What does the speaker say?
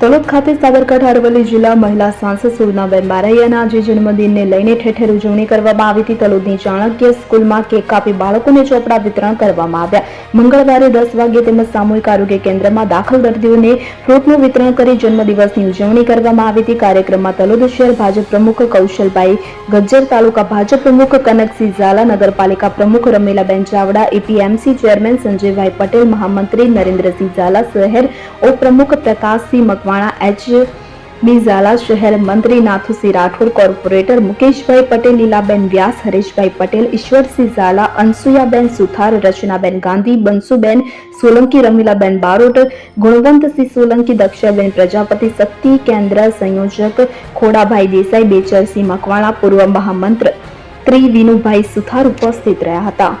તલોદ ખાતે સાબરકાંઠા અરવલ્લી જિલ્લા મહિલા સાંસદ સુરનાબેન બારૈયાના આજે જન્મદિનને લઈને ઠેર ઠેર ઉજવણી કરવામાં આવી હતી. તલોદની ચાણક્ય સ્કૂલમાં કેક કાપી બાળકોને ચોપડા વિતરણ કરવામાં આવ્યા. મંગળવારે દસ વાગ્યે તેમજ સામૂહિક આરોગ્ય કેન્દ્રમાં દાખલ દર્દીઓને ફ્રૂટનું વિતરણ કરી જન્મદિવસની ઉજવણી કરવામાં આવી હતી. કાર્યક્રમમાં તલોદ શહેર ભાજપ પ્રમુખ કૌશલભાઈ ગજ્જર, તાલુકા ભાજપ પ્રમુખ કનકસિંહ ઝાલા, નગરપાલિકા પ્રમુખ રમીલાબેન ચાવડા, એપીએમસી ચેરમેન સંજયભાઈ પટેલ, મહામંત્રી નરેન્દ્રસિંહ ઝાલા, શહેર ઉપપ્રમુખ પ્રકાશસિંહ મકવાણા એચ બી ઝાલા શહેર મંત્રી નાથુસિંહ રાઠોડ, કોર્પોરેટર મુકેશભાઈ પટેલ, લીલાબેન વ્યાસ, હરેશભાઈ પટેલ, ઈશ્વરસિંહ ઝાલા, અનસુયાબેન સુથાર, રચનાબેન ગાંધી બંસુબેન સોલંકી, રમીલાબેન બારોટ, ગુણવંતસિંહ સોલંકી, દક્ષાબેન પ્રજાપતિ, શક્તિ કેન્દ્ર સંયોજક ખોડાભાઈ દેસાઈ, બેચરસિંહ મકવાણા, પૂર્વ મહામંત્ર ત્રિ વિનુભાઈ સુથાર ઉપસ્થિત રહ્યા હતા.